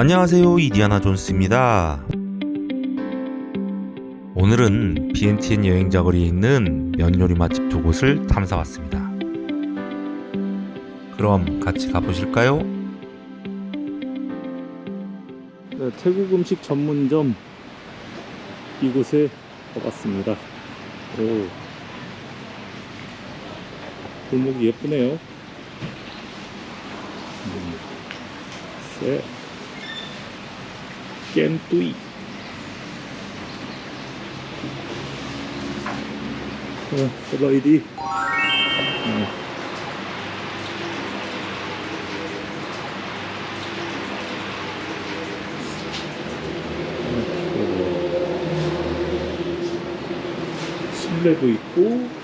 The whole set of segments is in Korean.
안녕하세요 이디아나 존스입니다. 오늘은 BNTN 여행자 거리에 있는 면 요리 맛집 두 곳을 탐사 왔습니다. 그럼 같이 가보실까요? 네, 태국 음식 전문점 이곳에 와봤습니다. 오, 골목이 예쁘네요. 음, 세, 깸뚜이. 어, 슬라이디. 음. 실내도 있고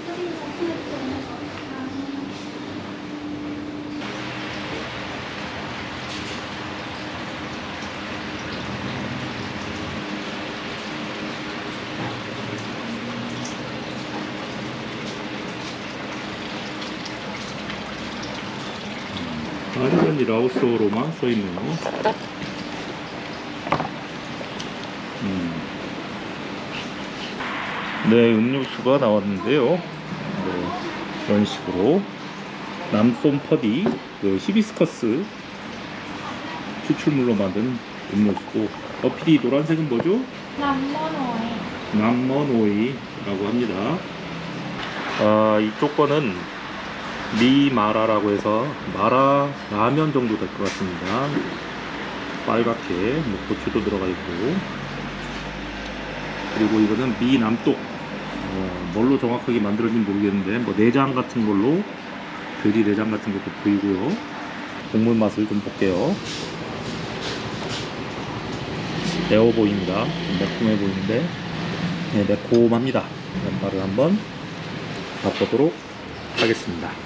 완전히 라오스어로만 써있네요 음. 네, 음료수가 나왔는데요. 네, 이런 식으로 남솜 퍼디, 그 히비스커스 추출물로 만든 음료수고 어, PD 노란색은 뭐죠? 남모노에 남머노이라고 합니다. 아, 이쪽 거는 미마라라고 해서 마라 라면 정도 될 것 같습니다. 빨갛게 뭐 고추도 들어가 있고 그리고 이거는 미남독 어, 뭘로 정확하게 만들어진지 모르겠는데 뭐 내장 같은 걸로 돼지 내장 같은 것도 보이고요. 국물 맛을 좀 볼게요. 매워 보입니다. 좀 매콤해 보이는데 네, 매콤합니다. 면발을 한번 맛보도록 하겠습니다.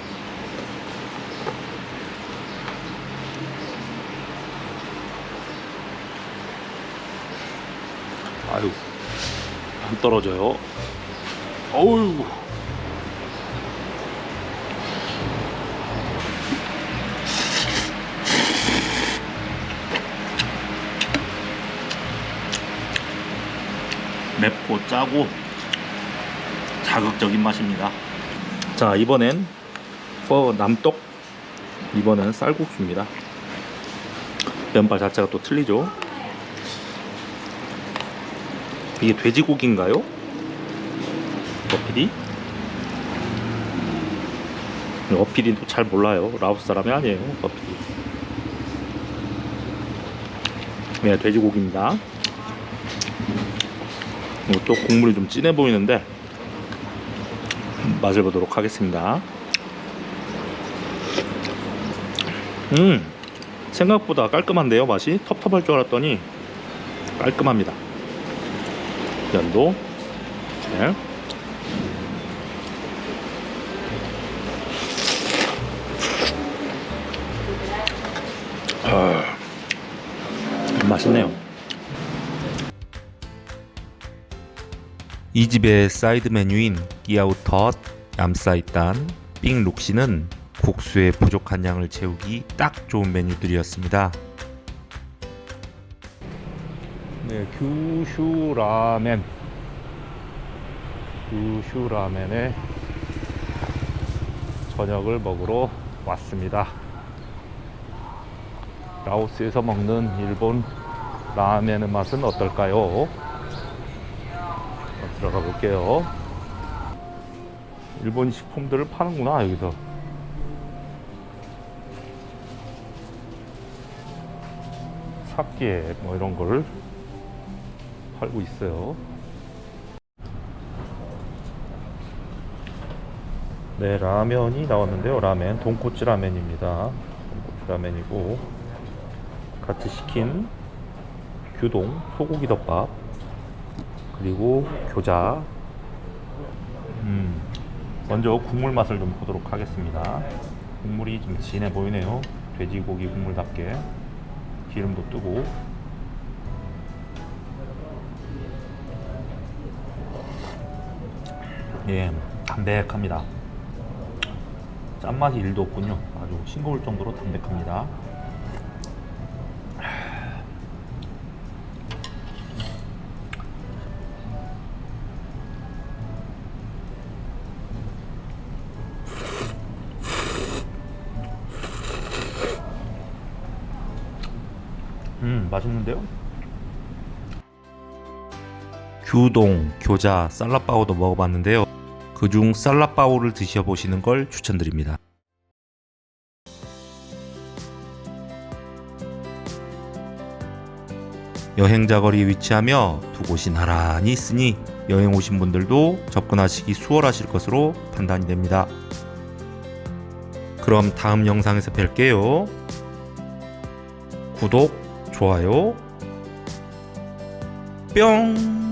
아유, 안 떨어져요. 어우. 맵고 짜고 자극적인 맛입니다. 자, 이번엔 퍼 남떡. 이번엔 쌀국수입니다. 면발 자체가 또 틀리죠. 이게 돼지고기인가요? 어피디? 어피디도 잘 몰라요. 라오스 사람이 아니에요. 어피디. 네, 돼지고기입니다. 또 국물이 좀 진해 보이는데 맛을 보도록 하겠습니다. 음, 생각보다 깔끔한데요, 맛이? 텁텁할 줄 알았더니 깔끔합니다. 면도 네. 아, 맛있네요. 이 집의 사이드 메뉴인 끼아우텄, 얌사이딴, 삥 룩시는 국수의 부족한 양을 채우기 딱 좋은 메뉴들이었습니다. 네, 규슈 라멘. 규슈 라멘에 저녁을 먹으러 왔습니다. 라오스에서 먹는 일본 라멘의 맛은 어떨까요? 들어가 볼게요. 일본 식품들을 파는구나, 여기서. 삭기에 뭐 이런 걸 팔고 있어요. 네, 라면이 나왔는데요. 라멘, 돈코츠 라멘입니다. 돈코츠 라멘이고 같이 시킨 규동, 소고기 덮밥, 그리고 교자. 음, 먼저 국물 맛을 좀 보도록 하겠습니다. 국물이 좀 진해 보이네요. 돼지고기 국물답게 기름도 뜨고 예, 담백합니다. 짠맛이 1도 없군요. 아주 싱거울 정도로 담백합니다. 음, 맛있는데요? 규동, 교자, 쌀라빠오도 먹어봤는데요. 그중 쌀라빠오를 드셔보시는 걸 추천드립니다. 여행자 거리에 위치하며 두 곳이 나란히 있으니 여행 오신 분들도 접근하시기 수월하실 것으로 판단이 됩니다. 그럼 다음 영상에서 뵐게요. 구독, 좋아요, 뿅!